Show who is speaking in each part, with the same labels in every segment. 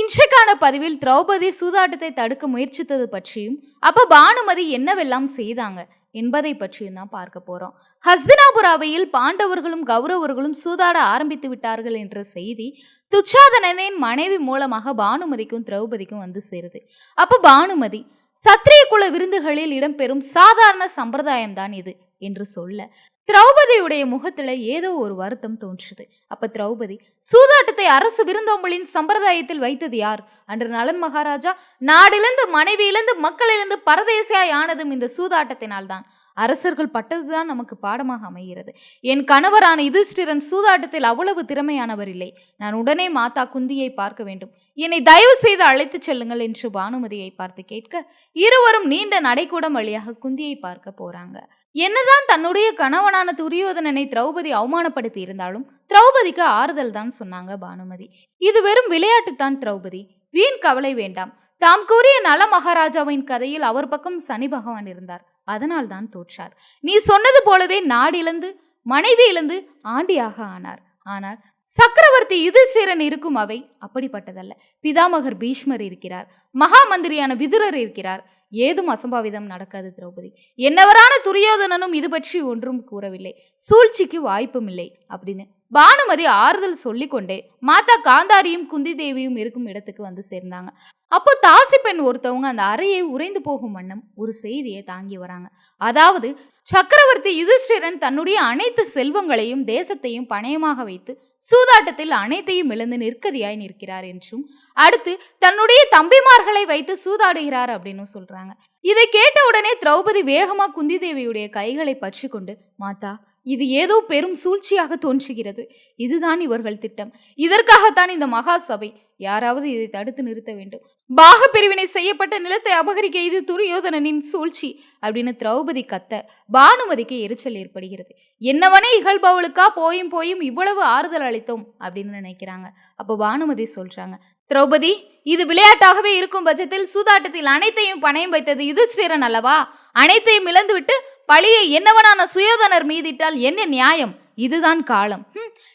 Speaker 1: இன்றைக்கான பதிவில் திரௌபதி சூதாட்டத்தை தடுக்க முயற்சித்தது பற்றியும் அப்ப பானுமதி என்னவெல்லாம் செய்தாங்க என்பதை பற்றியும் தான் பார்க்க போறோம். ஹஸ்தினாபுராவையில் பாண்டவர்களும் கௌரவர்களும் சூதாட ஆரம்பித்து விட்டார்கள் என்ற செய்தி துச்சாதனனின் மனைவி மூலமாக பானுமதிக்கும் திரௌபதிக்கும் வந்து சேருது. அப்ப பானுமதி சத்திரிய குல விருந்துகளில் இடம்பெறும் சாதாரண சம்பிரதாயம் தான் இது. என்று சொல்ல திரௌபதியுடைய முகத்துல ஏதோ ஒரு வருத்தம் தோன்றுது. அப்ப திரௌபதி சூதாட்டத்தை அரசு விருந்தோம்பலின் சம்பிரதாயத்தில் வைத்தது யார்? அன்று நலன் மகாராஜா நாடிலிருந்து மனைவியிலிருந்து மக்களிலிருந்து பரதேசியாய் ஆனதும் இந்த சூதாட்டத்தினால்தான். அரசர்கள் பட்டதுதான் நமக்கு பாடமாக அமைகிறது. என் கணவரான யுதிஷ்டிரன் சூதாட்டத்தில் அவ்வளவு திறமையானவர் இல்லை. நான் உடனே மாதா குந்தியை பார்க்க வேண்டும். என்னை தயவு செய்து அழைத்துச் செல்லுங்கள் என்று பானுமதியை பார்த்து கேட்க இருவரும் நீண்ட நடைக்கூடம் வழியாக குந்தியை பார்க்க போறாங்க. என்னதான் தன்னுடைய கணவனான துரியோதனனை திரௌபதி அவமானப்படுத்தி இருந்தாலும் திரௌபதிக்கு ஆறுதல் தான் சொன்னாங்க பானுமதி. இது வெறும் விளையாட்டுத்தான் திரௌபதி. வீண் கவலை வேண்டாம். தாம் கூறிய நல மகாராஜாவின் கதையில் அவர் பக்கம் சனி பகவான் இருந்தார். அதனால் தான் தோற்றார். நீ சொன்னது போலவே நாடிழந்து மனைவி இழந்து ஆண்டியாக ஆனார். ஆனால் சக்கரவர்த்தி யுதிஷ்டிரன் இருக்கும் அவை அப்படிப்பட்டதல்ல. பிதாமகர் பீஷ்மர் இருக்கிறார். மகா மந்திரியான விதுரர் இருக்கிறார். ஏதும் அசம்பாவிதம் நடக்காது திரௌபதி. என்னவரான துரியோதனனும் இது பற்றி ஒன்றும் கூறவில்லை. சூழ்ச்சிக்கு வாய்ப்பும் இல்லை அப்படின்னு பானுமதி ஆறுதல் சொல்லிக்கொண்டே மாதா காந்தாரியும் குந்தி தேவியும் இருக்கும் இடத்துக்கு வந்து சேர்ந்தாங்க. அப்போ தாசி பெண் ஒருத்தவங்க அந்த அறையை உறைந்து போகும் வண்ணம் ஒரு செய்தியை தாங்கி வராங்க. அதாவது சக்கரவர்த்தி யுதிஷ்டிரன் தன்னுடைய அனைத்து செல்வங்களையும் தேசத்தையும் பணயமாக வைத்து சூதாட்டத்தில் அனைத்தையும் இழந்து நிற்கதியாய் நிற்கிறார் என்றும் அடுத்து தன்னுடைய தம்பிமார்களை வைத்து சூதாடுகிறார் அப்படின்னு சொல்றாங்க. இதை கேட்ட உடனே திரௌபதி வேகமா குந்தி தேவியுடைய கைகளை பற்றி கொண்டு மாதா இது ஏதோ பெரும் சூழ்ச்சியாக தோன்றுகிறது. இதுதான் இவர்கள் திட்டம். இதற்காகத்தான் இந்த மகா சபை யாராவது இதை தடுத்து நிறுத்த வேண்டும். பாக பிரிவினை செய்யப்பட்ட நிலத்தை அபகரிக்க இது துரியோதனனின் சூழ்ச்சி அப்படின்னு திரௌபதி கத்த பானுமதிக்கு எரிச்சல் ஏற்படுகிறது. என்னவனே இகழ்பவளுக்கா? போயும் போயும் இவ்வளவு ஆறுதல் அளித்தோம் அப்படின்னு நினைக்கிறாங்க. அப்போ பானுமதி சொல்றாங்க திரௌபதி இது விளையாட்டாகவே இருக்கும் பட்சத்தில் சூதாட்டத்தில் அனைத்தையும் பணயம் வைத்தது யுதிஷ்டிரன் அல்லவா? அனைத்தையும் இழந்துவிட்டு பழியை என்னவனான சுயோதனர் மீதிட்டால் என்ன நியாயம்? இதுதான் காலம்.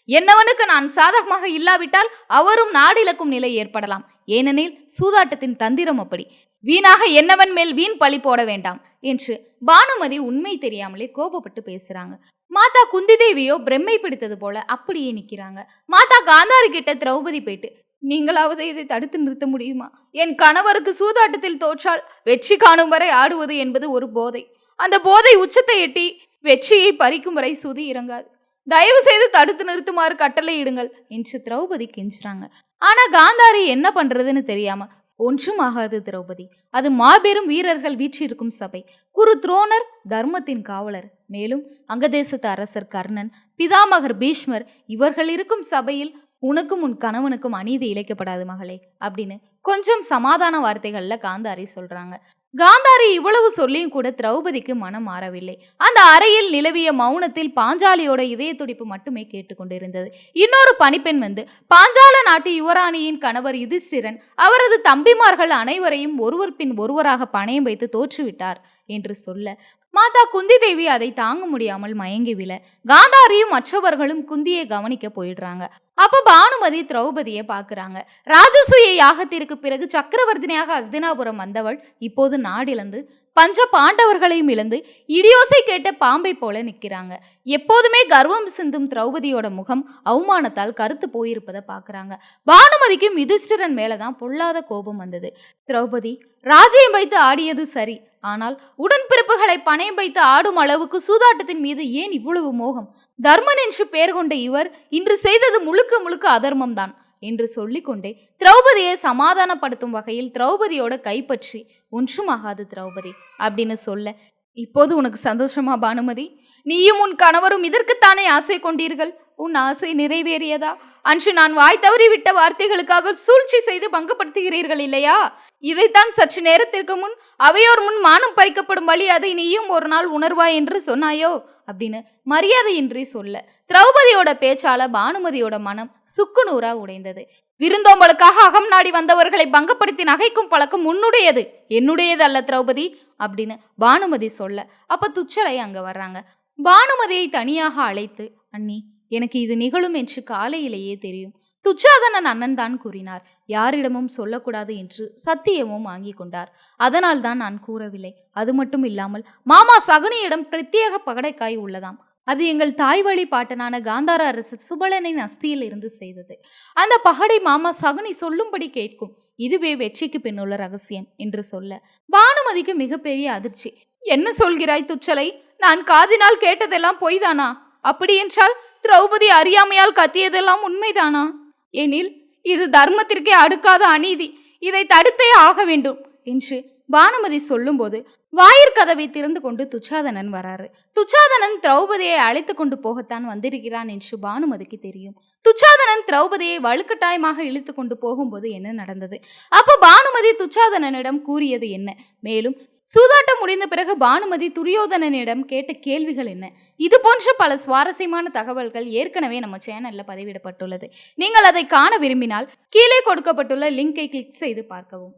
Speaker 1: என்னவனுக்கு நான் சாதகமாக இல்லாவிட்டால் அவரும் நாடிழக்கும் நிலை ஏற்படலாம். ஏனெனில் சூதாட்டத்தின் தந்திரம் அப்படி. வீணாக என்னவன் மேல் வீண் பழி போட வேண்டாம் என்று பானுமதி உண்மை தெரியாமலே கோபப்பட்டு பேசுறாங்க. மாதா குந்தி தேவியோ பிரம்மை பிடித்தது போல அப்படியே நிக்கிறாங்க. மாதா காந்தாரி கிட்ட திரௌபதி போயிட்டு நீங்களாவது இதை தடுத்து நிறுத்த முடியுமா? என் கணவருக்கு சூதாட்டத்தில் தோற்றால் வெற்றி காணும் வரை ஆடுவது என்பது ஒரு போதை. அந்த போதை உச்சத்தை எட்டி வெற்றியை பறிக்கும் வரை சுதி இறங்காது. தயவு செய்து தடுத்து நிறுத்துமாறு கட்டளையிடுங்கள் என்று திரௌபதி கெஞ்சுறாங்க. ஆனா காந்தாரி என்ன பண்றதுன்னு தெரியாம ஒன்றும் ஆகாது திரௌபதி. அது மாபெரும் வீரர்கள் வீற்றிருக்கும் சபை. குரு துரோணர் தர்மத்தின் காவலர். மேலும் அங்கதேசத்து அரசர் கர்ணன் பிதாமகர் பீஷ்மர் இவர்கள் இருக்கும் சபையில் உனக்கும் உன் கணவனுக்கும் அநீதி இழைக்கப்படாது மகளே அப்படின்னு கொஞ்சம் சமாதான வார்த்தைகள்ல காந்தாரி சொல்றாங்க. காந்தாரி இவ்வளவு சொல்லியும் கூட திரௌபதிக்கு மனம் மாறவில்லை. அந்த அறையில் நிலவிய மௌனத்தில் பாஞ்சாலியோட இதய துடிப்பு மட்டுமே கேட்டுக்கொண்டிருந்தது. இன்னொரு பணிப்பெண் வந்து பாஞ்சால நாட்டு யுவராணியின் கணவர் யுதிஷ்டிரன் அவரது தம்பிமார்கள் அனைவரையும் ஒருவர் பின் ஒருவராக பணயம் வைத்து தோற்றுவிட்டார் என்று சொல்ல மாதா குந்தி தேவி அதை தாங்க முடியாமல் மயங்கி விழ. காந்தாரியும் மற்றவர்களும் குந்தியை கவனிக்க போயிடுறாங்க. அப்ப பானுமதி திரௌபதியை பாக்குறாங்க ராஜசூய யாகத்திற்கு பிறகு சக்கரவர்த்தினியாக அஸ்தினாபுரம் வந்தவள் இப்போது நாடிழந்து பஞ்ச பாண்டவர்களையும் இழந்து இடியோசை கேட்ட பாம்பை போல நிற்கிறாங்க. எப்போதுமே கர்வம் சிந்தும் திரௌபதியோட முகம் அவமானத்தால் கருத்து போயிருப்பதை பார்க்குறாங்க. பானுமதிக்கும் யுதிஷ்டிரன் மேலதான் பொல்லாத கோபம் வந்தது. திரௌபதி ராஜ்யம் வைத்து ஆடியது சரி. ஆனால் உடன்பிறப்புகளை பணையம் வைத்து ஆடும் அளவுக்கு சூதாட்டத்தின் மீது ஏன் இவ்வளவு மோகம்? தர்மன் என்று பெயர் கொண்ட இவர் இன்று செய்தது முழுக்க முழுக்க அதர்மம்தான் என்று சொல்லிக்கொண்டே திரௌபதியை சமாதானப்படுத்தும் வகையில் திரௌபதியோட கைப்பற்றி ஒன்றுமாகாது திரௌபதி அப்படின்னு சொல்ல இப்போது உனக்கு சந்தோஷமா பானுமதி? நீயும் உன் கணவரும் இதற்குத்தானே ஆசை கொண்டீர்கள்? உன் ஆசை நிறைவேறியதா? அன்று நான் வாய் தவறிவிட்ட வார்த்தைகளுக்காக சூழ்ச்சி செய்து பங்குபடுத்துகிறீர்கள் இல்லையா? இதைத்தான் சற்று நேரத்திற்கு முன் அவையோர் முன் மானம் பறிக்கப்படும் வழி அதை நீயும் ஒரு நாள் உணர்வாய் என்று சொன்னாயோ? அப்படின்னு மரியாதையின்றி சொல்ல திரௌபதியோட பேச்சால பானுமதியோட மனம் சுக்குநூறா உடைந்தது. விருந்தோம்பலுக்காக அகம் நாடி வந்தவர்களை பங்கப்படுத்தி நகைக்கும் பழக்கம் உன்னுடையது என்னுடையது அல்ல திரௌபதி அப்படின்னு பானுமதி சொல்ல. அப்ப துச்சலை அங்க வர்றாங்க. பானுமதியை தனியாக அழைத்து அண்ணி எனக்கு இது நிகழும் என்று காலையிலேயே தெரியும். துச்சாதனன் அண்ணன் தான் கூறினார். யாரிடமும் சொல்லக்கூடாது என்று சத்தியமும் வாங்கிக் கொண்டார். அதனால் தான் நான் கூறவில்லை. அது மட்டும் இல்லாமல் மாமா சகுனியிடம் பிரத்யேக பகடைக்காய் உள்ளதாம். அது எங்கள் தாய் வழி பாட்டனான காந்தார அரசு சுபலனின் அஸ்தியில் இருந்து செய்தது. அந்த பகடை மாமா சகுனி சொல்லும்படி கேட்கும். இதுவே வெற்றிக்கு பின்னுள்ள ரகசியம் என்று சொல்ல. பானுமதிக்கு மிகப்பெரிய அதிர்ச்சி. என்ன சொல்கிறாய் துச்சலை? நான் காதினால் கேட்டதெல்லாம் பொய்தானா? அப்படியென்றால் திரௌபதி அறியாமையால் கத்தியதெல்லாம் உண்மைதானா? எனில் இது தர்மத்திற்கே அடுக்காத அநீதி. இதை தடுத்தே ஆக வேண்டும் என்று பானுமதி சொல்லும்போது வாயிற்கதவை திறந்து கொண்டு துச்சாதனன் வராரு துச்சாதனன் திரௌபதியை அழைத்து கொண்டு போகத்தான் வந்திருக்கிறான் என்று பானுமதிக்கு தெரியும். துச்சாதனன் திரௌபதியை வலுக்கட்டாயமாக இழுத்து கொண்டு போகும்போது என்ன நடந்தது? அப்போ பானுமதி துச்சாதனனிடம் கூறியது என்ன? மேலும் சூதாட்டம் முடிந்த பிறகு பானுமதி துரியோதனனிடம் கேட்ட கேள்விகள் என்ன? இது போன்ற பல சுவாரஸ்யமான தகவல்கள் ஏற்கனவே நம்ம சேனல்ல பதிவிடப்பட்டுள்ளது. நீங்கள் அதை காண விரும்பினால் கீழே கொடுக்கப்பட்டுள்ள லிங்கை கிளிக் செய்து பார்க்கவும்.